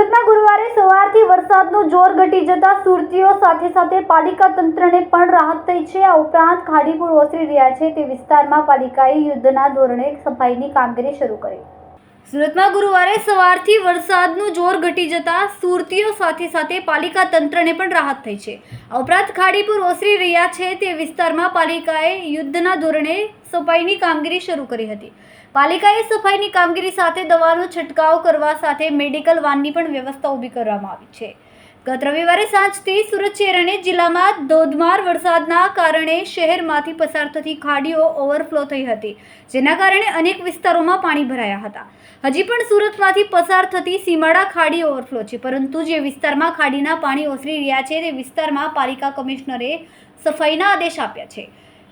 સુરતમાં ગુરુવારે સવારથી વરસાદનું જોર ઘટી જતા સુરતીઓ સાથે સાથે પાલિકા તંત્રને પણ રાહત થઈ છે. આ ઉપરાંત ખાડીપુર ઓસરી રહ્યા છે તે વિસ્તારમાં પાલિકાએ યુદ્ધના ધોરણે સફાઈની કામગીરી શરૂ કરી. સુરતમાં ગુરુવારે સવારથી વરસાદનું જોર ઘટી જતા સુરતીઓ સાથે સાથે પાલિકા તંત્રને પણ રાહત થઈ છે. આ ઉપરાંત ખાડીપુર ઓસરી રહ્યા છે તે વિસ્તારમાં પાલિકાએ યુદ્ધના ધોરણે સફાઈની કામગીરી શરૂ કરી હતી. પાલિકાએ સફાઈની કામગીરી સાથે દવાનો છંટકાવ કરવા સાથે મેડિકલ વાનની પણ વ્યવસ્થા ઊભી કરવામાં આવી છે. ગત રવિવારે સાંજથી સુરત શહેર અને જિલ્લામાં ધોધમાર વરસાદના કારણે શહેરમાંથી પસાર થતી ખાડીઓ ઓવરફ્લો થઈ હતી, જેના કારણે અનેક વિસ્તારોમાં પાણી ભરાયા હતા. હજી પણ સુરતમાંથી પસાર થતી સીમાડા ખાડી ઓવરફ્લો છે, પરંતુ જે વિસ્તારમાં ખાડીના પાણી ઓસરી રહ્યા છે, તે વિસ્તારમાં પાલિકા કમિશનરે સફાઈના આદેશ આપ્યા છે.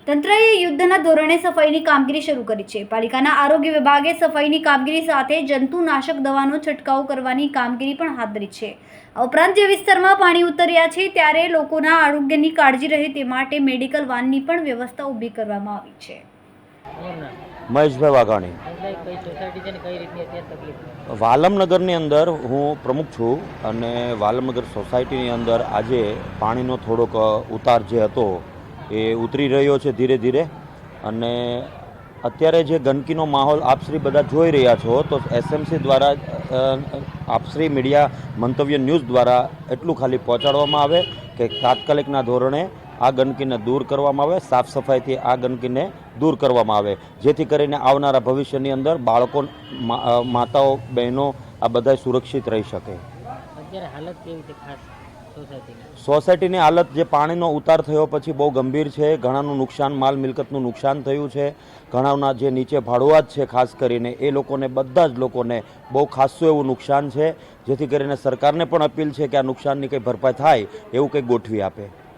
તંત્રએ યુદ્ધના ધોરણે સફાઈની કામગીરી શરૂ કરી છે. પાલિકાના આરોગ્ય વિભાગે સફાઈની કામગીરી સાથે જંતુનાશક દવાનો છંટકાવ કરવાની કામગીરી પણ હાથ ધરી છે. ઉપરાંત જે વિસ્તારમાં પાણી ઉતર્યા છે ત્યારે લોકોના આરોગ્યની કાળજી રહે તે માટે મેડિકલ વાનની પણ વ્યવસ્થા ઊભી કરવામાં આવી છે. મહેશભાઈ વાઘાણી. એટલે કઈ સોસાયટી છે ને કઈ રીતની અત્યારે તકલીફ? વાલમનગરની અંદર હું પ્રમુખ છું અને વાલમનગર સોસાયટીની અંદર આજે પાણીનો થોડોક ઉતાર જે હતો એ ઉતરી રહ્યો છે ધીરે ધીરે. અને અત્યારે જે ગંદકીનો માહોલ આપશ્રી બધા જોઈ રહ્યા છો, તો એસએમસી દ્વારા આપશ્રી મીડિયા મંતવ્ય ન્યૂઝ દ્વારા એટલું ખાલી પહોંચાડવામાં આવે કે તાત્કાલિકના ધોરણે આ ગંદકીને દૂર કરવામાં આવે, સાફ સફાઈથી આ ગંદકીને દૂર કરવામાં આવે. જેથી કરીને આવનારા ભવિષ્યની અંદર બાળકો માતાઓ, બહેનો આ બધા સુરક્ષિત રહી શકે. અત્યારે હાલત કેવી છે ખાસ? સોસાયટીની. હાલત જે પાણીનો ઉતાર થયો પછી બહુ ગંભીર છે. ઘણાનું નુકસાન, માલ મિલકતનું નુકસાન થયું છે. ઘણાના જે નીચે ભાડુઆત છે, ખાસ કરીને એ લોકોને, બધા જ લોકોને બહુ ખાસું એવું નુકસાન છે. જેથી કરીને સરકારને પણ અપીલ છે કે આ નુકસાનની કંઈ ભરપાઈ થાય એવું કંઈક ગોઠવી આપે.